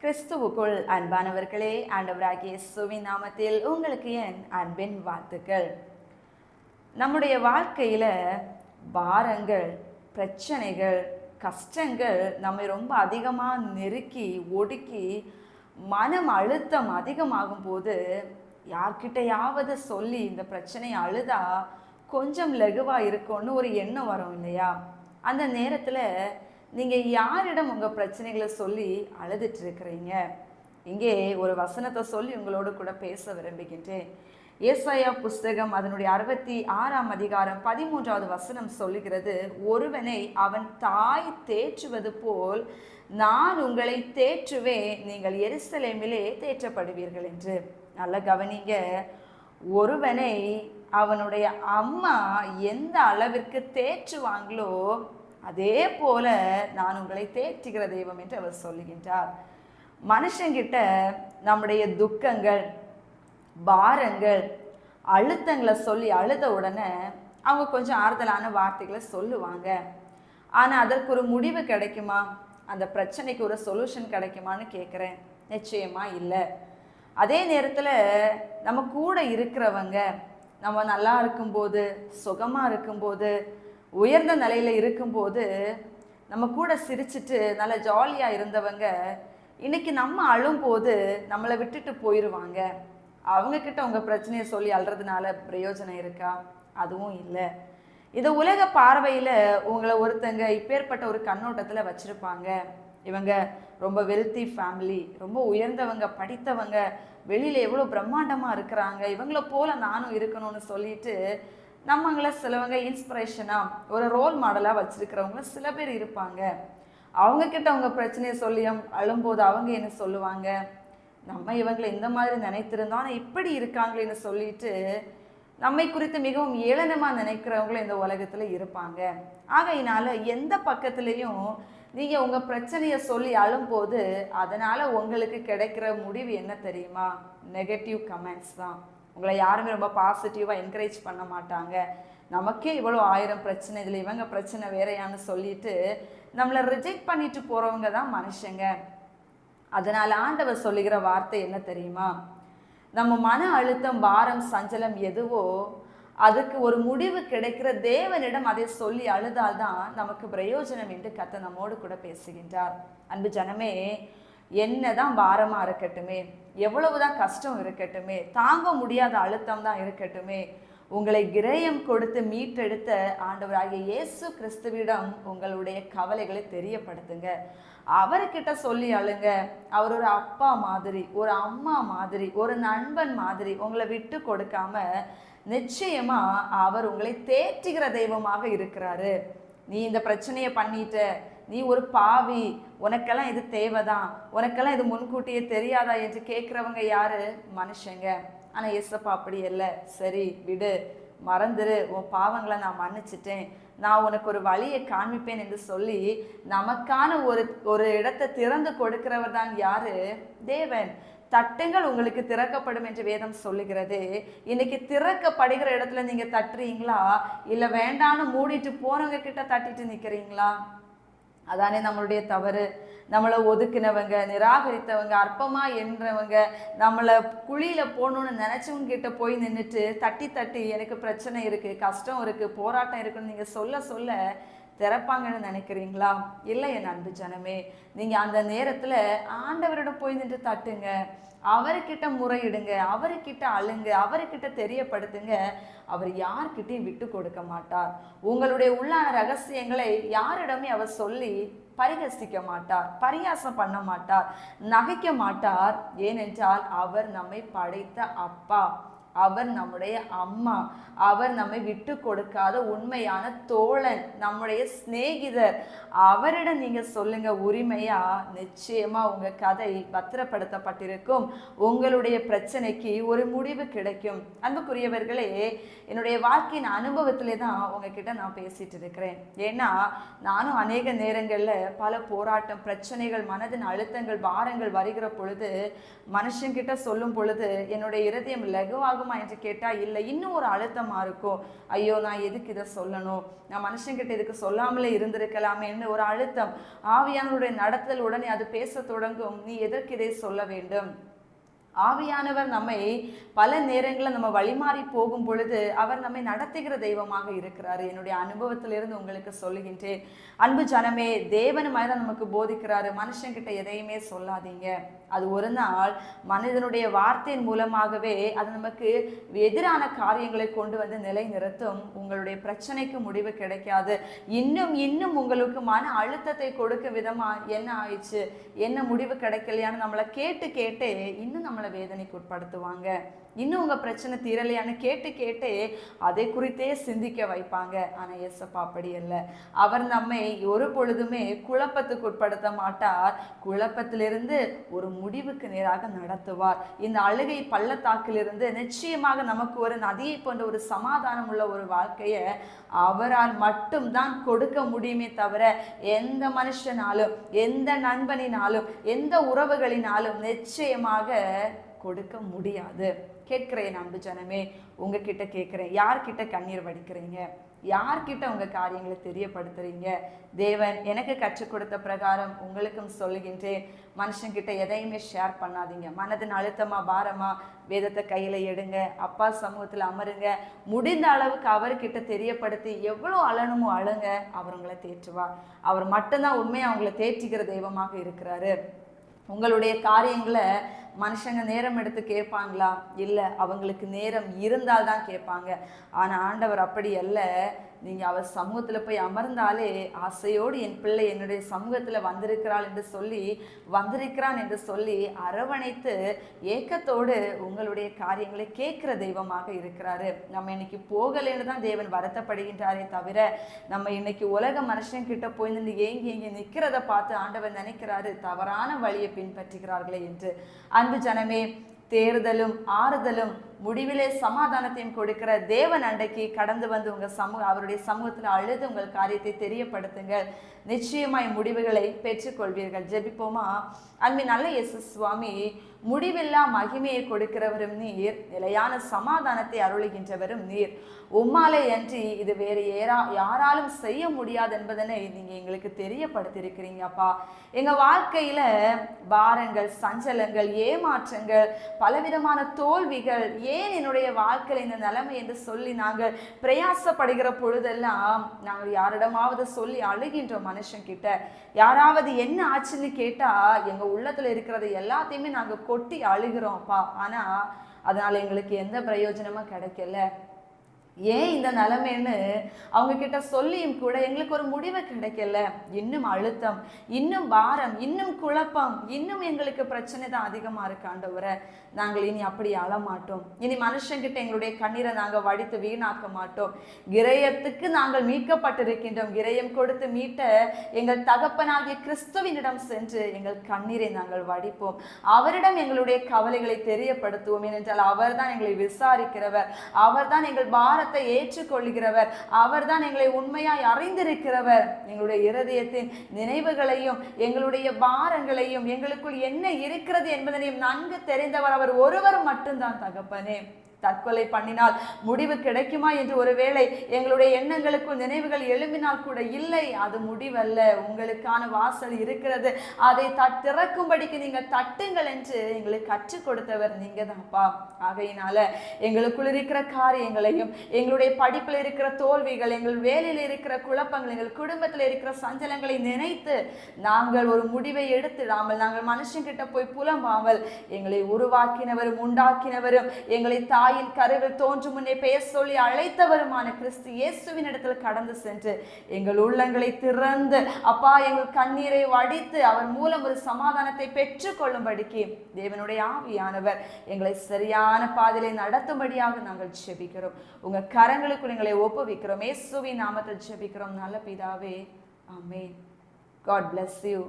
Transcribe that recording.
கிறிஸ்துவுக்குள் அன்பானவர்களே ஆண்டவராகிய சுவின் நாமத்தில் உங்களுக்கு என் அன்பின் வாழ்த்துக்கள். நம்முடைய வாழ்க்கையில் பாரங்கள் பிரச்சனைகள் கஷ்டங்கள் நம்மை ரொம்ப அதிகமாக நெருக்கி ஒடுக்கி மனம் அழுத்தம் அதிகமாகும் போது யார்கிட்டையாவது சொல்லி இந்த பிரச்சனையை அழுதா கொஞ்சம் லகுவாக இருக்கும்னு ஒரு எண்ணம் வரும் இல்லையா? அந்த நேரத்தில் நீங்கள் யாரிடம் உங்கள் பிரச்சனைகளை சொல்லி அழுதுட்டு இருக்கிறீங்க இங்கே ஒரு வசனத்தை சொல்லி உங்களோடு கூட பேச விரும்புகின்றேன். ஏசாயா புஸ்தகம் அதனுடைய அறுபத்தி ஆறாம் அதிகாரம் பதிமூன்றாவது வசனம் சொல்லுகிறது ஒருவனை அவன் தாய் தேற்றுவது போல் நான் உங்களை தேற்றுவேன் நீங்கள் எருசலேமிலே தேற்றப்படுவீர்கள் என்று. நல்ல கவனிங்க ஒருவனை அவனுடைய அம்மா எந்த அளவிற்கு தேற்றுவாங்களோ அதே போல நான் உங்களை தேற்றுகிற தெய்வம் என்று அவர் சொல்லுகின்றார். மனுஷங்கிட்ட நம்முடைய துக்கங்கள் பாரங்கள் அழுத்தங்களை சொல்லி அழுத உடனே அவங்க கொஞ்சம் ஆறுதலான வார்த்தைகளை சொல்லுவாங்க. ஆனால் அதற்கு ஒரு முடிவு கிடைக்குமா? அந்த பிரச்சனைக்கு ஒரு சொல்யூஷன் கிடைக்குமான்னு கேட்குறேன் நிச்சயமாக இல்லை. அதே நேரத்தில் நம்ம கூட இருக்கிறவங்க நம்ம நல்லா இருக்கும்போது சுகமாக இருக்கும்போது உயர்ந்த நிலையில் இருக்கும்போது நம்ம கூட சிரிச்சிட்டு நல்லா ஜாலியாக இருந்தவங்க இன்னைக்கு நம்ம அழும்போது நம்மளை விட்டுட்டு போயிடுவாங்க அவங்கக்கிட்ட உங்கள் பிரச்சனையை சொல்லி அழுறதுனால பிரயோஜனம் இருக்கா? அதுவும் இல்லை. இது உலக பார்வையில் உங்களை ஒருத்தங்க இப்பேற்பட்ட ஒரு கண்ணோட்டத்தில் வச்சுருப்பாங்க. இவங்க ரொம்ப வெல்த்தி ஃபேமிலி ரொம்ப உயர்ந்தவங்க படித்தவங்க வெளியில் எவ்வளோ பிரம்மாண்டமாக இருக்கிறாங்க இவங்கள போல நானும் இருக்கணும்னு சொல்லிட்டு நம்மங்களை சிலவங்க இன்ஸ்பிரேஷனாக ஒரு ரோல் மாடலாக வச்சுருக்கிறவங்க சில பேர் இருப்பாங்க. அவங்கக்கிட்ட அவங்க பிரச்சனையை சொல்லி அழும்போது அவங்க என்ன சொல்லுவாங்க? நம்ம இவங்களை இந்த மாதிரி நினைத்திருந்தோம் ஆனால் இப்படி இருக்காங்களேன்னு சொல்லிட்டு நம்மை குறித்து மிகவும் ஏளனமாக நினைக்கிறவங்களும் இந்த உலகத்தில் இருப்பாங்க. ஆகையினால எந்த பக்கத்துலேயும் நீங்கள் உங்கள் பிரச்சனையை சொல்லி அழும்போது அதனால் உங்களுக்கு கிடைக்கிற முடிவு என்ன தெரியுமா? நெகட்டிவ் கமெண்ட்ஸ் தான். உங்களை யாருமே ரொம்ப பாசிட்டிவாக என்கரேஜ் பண்ண மாட்டாங்க. நமக்கே இவ்வளோ ஆயிரம் பிரச்சனை இதில் இவங்க பிரச்சனை வேறையான்னு சொல்லிட்டு நம்மளை ரிஜெக்ட் பண்ணிட்டு போகிறவங்க தான் மனுஷங்க. அதனால் ஆண்டவர் சொல்லுகிற வார்த்தை என்ன தெரியுமா? நம்ம மன அழுத்தம் பாரம் சஞ்சலம் எதுவோ அதுக்கு ஒரு முடிவு கிடைக்கிற தேவனிடம் அதை சொல்லி அழுதால்தான் நமக்கு பிரயோஜனம் என்று கத்த நம்மோடு கூட பேசுகின்றார். அன்பு ஜனமே என்னதான் பாரமா இருக்கட்டுமே எவ்வளவுதான் கஷ்டம் இருக்கட்டுமே தாங்க முடியாத அழுத்தம் தான் இருக்கட்டுமே உங்களை கிரயம் கொடுத்து மீட்டெடுத்த ஆண்டவராகிய இயேசு கிறிஸ்துவிடம் உங்களுடைய கவலைகளை தெரியப்படுத்துங்க. அவர்கிட்ட சொல்லி அழுங்க. அவர் ஒரு அப்பா மாதிரி ஒரு அம்மா மாதிரி ஒரு நண்பன் மாதிரி உங்களை விட்டு கொடுக்காம நிச்சயமா அவர் உங்களை தேற்றுகிற தெய்வமாக இருக்கிறாரு. நீ இந்த பிரச்சனையை பண்ணிட்ட நீ ஒரு பாவி உனக்கெல்லாம் இது தேவைதான் உனக்கெல்லாம் இது முன்கூட்டியே தெரியாதா என்று கேட்குறவங்க யாரு? மனுஷங்க. ஆனால் இயேசப்பா அப்படி இல்லை. சரி விடு. மறந்துரு. உன் பாவங்களை நான் மன்னிச்சிட்டேன். நான் உனக்கு ஒரு வழியை காண்பிப்பேன் என்று சொல்லி நமக்கான ஒரு ஒரு இடத்தை திறந்து கொடுக்கிறவர் தான் யாரு? தேவன். தட்டுங்கள் உங்களுக்கு திறக்கப்படும் என்று வேதம் சொல்லுகிறது. இன்னைக்கு திறக்கப்படுகிற இடத்துல நீங்க தட்டுறீங்களா? இல்லை வேண்டான்னு மூடிட்டு போனவங்க கிட்ட தட்டிட்டு நிற்கிறீங்களா அதானே நம்மளுடைய தவறு. நம்மளை ஒதுக்குனவங்க நிராகரித்தவங்க அற்பமா என்றவங்க நம்மளை குழியில போகணும்னு நினைச்சவங்க கிட்ட போய் நின்றுட்டு தட்டி தட்டி எனக்கு பிரச்சனை இருக்கு கஷ்டம் இருக்கு போராட்டம் இருக்குன்னு நீங்க சொல்ல சொல்ல திறப்பாங்கன்னு நினைக்கிறீங்களா? இல்லை என் அன்பு ஜனமே நீங்கள் அந்த நேரத்தில் ஆண்டவரோட போய் நின்று தட்டுங்க. அவர்கிட்ட முறையிடுங்க அவர்கிட்ட அழுங்க அவர்கிட்ட தெரியப்படுத்துங்க. அவர் யார்கிட்டையும் விட்டு கொடுக்க மாட்டார். உங்களுடைய உள்ளான ரகசியங்களை யாரிடமே அவர் சொல்லி பரிகசிக்க மாட்டார் பரியாசம் பண்ண மாட்டார் நகைக்க மாட்டார். ஏனென்றால் அவர் நம்மை படைத்த அப்பா. அவர் நம்முடைய அம்மா. அவர் நம்மை விட்டு கொடுக்காத உண்மையான தோழன் நம்முடைய சிநேகிதர். அவரிடம் நீங்க சொல்லுங்க உரிமையா? நிச்சயமா உங்க கதை பத்திரப்படுத்தப்பட்டிருக்கும். உங்களுடைய பிரச்சனைக்கு ஒரு முடிவு கிடைக்கும். அன்புக்குரியவர்களே என்னுடைய வாழ்க்கையின் அனுபவத்திலே தான் உங்ககிட்ட நான் பேசிட்டு இருக்கிறேன். ஏன்னா நானும் அநேக நேரங்களில் பல போராட்டம் பிரச்சனைகள் மனதின் அழுத்தங்கள் பாரங்கள் வருகிற பொழுது மனுஷங்கிட்ட சொல்லும் பொழுது என்னுடைய இருதயம் லகுவாக ஆகுமா என்று கேட்டால் இல்லை இன்னும் ஒரு அழுத்தமாக இருக்கும். ஐயோ நான் எதுக்கு இதை சொல்லணும்? நான் மனுஷங்கிட்ட இதுக்கு சொல்லாமலே இருந்திருக்கலாமேன்னு ஒரு அழுத்தம். ஆவியானவருடைய நடத்தல் உடனே அது பேச தொடங்கும். நீ எதற்கு இதை சொல்ல வேண்டும்? ஆவியானவர் நம்மை பல நேரங்களில் நம்ம வழிமாறி போகும் பொழுது அவர் நம்மை நடத்துகிற தெய்வமாக இருக்கிறாரு. என்னுடைய அனுபவத்திலிருந்து உங்களுக்கு சொல்லுகின்றேன். அன்பு ஜனமே தேவன் மாதிரி நமக்கு போதிக்கிறாரு. மனுஷங்கிட்ட எதையுமே சொல்லாதீங்க. அது ஒரு நாள் மனிதனுடைய வார்த்தையின் மூலமாகவே அது நமக்கு எதிரான காரியங்களை கொண்டு வந்து நிலை நிறுத்தும் உங்களுடைய பிரச்சனைக்கு முடிவு கிடைக்காது. இன்னும் இன்னும் உங்களுக்கு மன அழுத்தத்தை கொடுக்க விதமா என்ன ஆயிடுச்சு? என்ன முடிவு கிடைக்கலையான்னு நம்மளை கேட்டு கேட்டு இன்னும் நம்மளை வேதனைக்கு உட்படுத்துவாங்க. இன்னும் உங்கள் பிரச்சனை தீரலையான்னு கேட்டு கேட்டு அதை குறித்தே சிந்திக்க வைப்பாங்க. ஆனால் எஸ்அப்பா அப்படி இல்லை. அவர் நம்மை ஒரு பொழுதுமே குழப்பத்துக்கு உட்படுத்த மாட்டார். குழப்பத்திலிருந்து ஒரு முடிவுக்கு நேராக நடத்துவார். இந்த அழுகை பள்ளத்தாக்கிலிருந்து நிச்சயமாக நமக்கு ஒரு நதியை போன்ற ஒரு சமாதானம் உள்ள ஒரு வாழ்க்கையை அவரால் மட்டும்தான் கொடுக்க முடியுமே தவிர எந்த மனுஷனாலும் எந்த நண்பனினாலும் எந்த உறவுகளினாலும் நிச்சயமாக கொடுக்க முடியாது. கேட்கிறேன் அன்பு ஜனமே உங்ககிட்ட கேட்குறேன். யார்கிட்ட கண்ணீர் வடிக்கிறீங்க? யார்கிட்ட உங்கள் காரியங்களை தெரியப்படுத்துறீங்க? தேவன் எனக்கு கற்றுக் கொடுத்த பிரகாரம் உங்களுக்கும் சொல்லுகின்றேன். மனுஷங்கிட்ட எதையுமே ஷேர் பண்ணாதீங்க. மனதின் அழுத்தமாக பாரமா வேதத்தை கையில் எடுங்க. அப்பா சமூகத்தில் அமருங்க. முடிந்த அளவுக்கு அவர்கிட்ட தெரியப்படுத்தி எவ்வளோ அழணுமோ அழுங்க அவர் உங்களை தேற்றுவார் அவர் மட்டும்தான் உண்மையை அவங்கள தேற்றுகிற தெய்வமாக இருக்கிறாரு. உங்களுடைய காரியங்களை மனுஷங்க நேரம் எடுத்து கேட்பாங்களா? இல்லை அவங்களுக்கு நேரம் இருந்தால் தான் கேட்பாங்க. ஆனால் ஆண்டவர் அப்படி அல்ல. நீங்கள் அவர் சமூகத்தில் போய் அமர்ந்தாலே ஆசையோடு என் பிள்ளை என்னுடைய சமூகத்தில் வந்திருக்கிறாள் என்று சொல்லி வந்திருக்கிறான் என்று சொல்லி அரவணைத்து ஏக்கத்தோடு உங்களுடைய காரியங்களை கேட்குற தெய்வமாக இருக்கிறாரு. நம்ம இன்னைக்கு போகலைன்னு தான் தேவன் வருத்தப்படுகின்றாரே தவிர நம்ம இன்னைக்கு உலக மனுஷன் கிட்ட போய் நின்று ஏங்கி ஏங்கி நிற்கிறத பார்த்து ஆண்டவர் நினைக்கிறாரு. தவறான வழியை பின்பற்றுகிறார்களே என்று. அன்பு ஜனமே தேறுதலும் ஆறுதலும் முடிவிலே சமாதானத்தையும் கொடுக்கிற தேவன் அண்டைக்கு கடந்து வந்து உங்கள் சமூக அவருடைய சமூகத்தில் அழுது உங்கள் காரியத்தை தெரியப்படுத்துங்கள் நிச்சயமாய் முடிவுகளை பெற்றுக்கொள்வீர்கள். ஜெபிப்போமா? அன்பின் நல்ல இயேசு சுவாமி முடிவில்லா மகிமையை கொடுக்கிறவரும் நீர். நிலையான சமாதானத்தை அருளுகின்றவரும் நீர். உம்மாலே அன்றி இது வேறு ஏரா யாராலும் செய்ய முடியாது என்பதனை நீங்கள் எங்களுக்கு தெரியப்படுத்தியிருக்கிறீங்க அப்பா. வாழ்க்கையில் பாரங்கள் சஞ்சலங்கள் ஏமாற்றங்கள் பலவிதமான தோல்விகள் ஏன் என்னுடைய வாழ்க்கையில் இந்த நிலைமை என்று சொல்லி நாங்கள் பிரயாசப்படுகிற பொழுதெல்லாம் நாங்கள் யாரிடமாவது சொல்லி அழுகின்ற மனுஷன் கிட்ட யாராவது என்ன ஆச்சுன்னு கேட்டால் எங்கள் உள்ளத்தில் இருக்கிறது எல்லாத்தையுமே நாங்கள் கொட்டி அழுகிறோம்ப்பா ஆனால் அதனால் எங்களுக்கு எந்த பிரயோஜனமும் கிடைக்கல. ஏன் இந்த நிலைமைன்னு அவங்க கிட்ட சொல்லியும் கூட எங்களுக்கு ஒரு முடிவு கிடைக்கல. இன்னும் அழுத்தம் இன்னும் பாரம் இன்னும் குழப்பம் இன்னும் எங்களுக்கு பிரச்சனை தான் அதிகமாக இருக்காண்டவரை நாங்கள் இனி அப்படி அழமாட்டோம். இனி மனுஷங்கிட்ட எங்களுடைய கண்ணீரை நாங்கள் வடித்து வீணாக்க மாட்டோம். கிரயத்துக்கு நாங்கள் மீட்கப்பட்டிருக்கின்றோம். கிரயம் கொடுத்து மீட்ட எங்கள் தகப்பனாகிய கிறிஸ்துவினிடம் சென்று எங்கள் கண்ணீரை நாங்கள் வடிப்போம். அவரிடம் எங்களுடைய கவலைகளை தெரியப்படுத்துவோம். ஏனென்றால் அவர்தான் எங்களை விசாரிக்கிறவர். அவர்தான் எங்கள் வார்த்தை ஏற்றுக்கொள்கிறவர் அவர்தான் எங்களை உண்மையாய் அறிந்திருக்கிறவர். எங்களுடைய இருதயத்தின் நினைவுகளையும் எங்களுடைய பாரங்களையும் எங்களுக்குள் என்ன இருக்கிறது என்பதனையும் நன்கு தெரிந்தவர். அவர் ஒருவர் மட்டும்தான் தகப்பனே. தற்கொலை பண்ணினால் முடிவு கிடைக்குமா என்று ஒருவேளை எங்களுடைய எண்ணங்களுக்கும் நினைவுகள் எழும்பினால் கூட இல்லை. அது முடிவல்ல. உங்களுக்கான வாசல் இருக்கிறது. அதை த திறக்கும்படிக்கு நீங்கள் தட்டுங்கள் என்று எங்களுக்கு கற்றுக் கொடுத்தவர் நீங்க தான்ப்பா ஆகையினால எங்களுக்குள் இருக்கிற காரியங்களையும் எங்களுடைய படிப்பில் இருக்கிற தோல்விகள் எங்கள் வேலையில் இருக்கிற குழப்பங்கள் எங்கள் குடும்பத்தில் இருக்கிற சஞ்சலங்களை நினைத்து நாங்கள் ஒரு முடிவை எடுத்துடாமல் நாங்கள் மனுஷங்கிட்ட போய் புலம்பாமல் எங்களை உருவாக்கினவரும் உண்டாக்கினவரும் எங்களை தாயின் கருவில் தோன்றும் முன்னே பெயர் சொல்லி அழைத்தவருமான கிறிஸ்து இயேசுவின் இடத்துல கடந்து சென்று எங்கள் உள்ளங்களை திறந்து அப்பா எங்கள் கண்ணீரை வடித்து அவர் மூலம் ஒரு சமாதானத்தை பெற்றுக்கொள்ளும்படிக்கு தேவனுடைய ஆவியானவர் எங்களை சரியான பாதையிலே நடத்தும்படியாக நாங்கள் ஜெபிக்கிறோம். உங்க கரங்களுக்குள் எங்களை ஒப்புவிக்கிறோம். இயேசுவின் நாமத்தில் ஜெபிக்கிறோம். நல்ல பிதாவே அமேன் காட் பிளஸ் யூ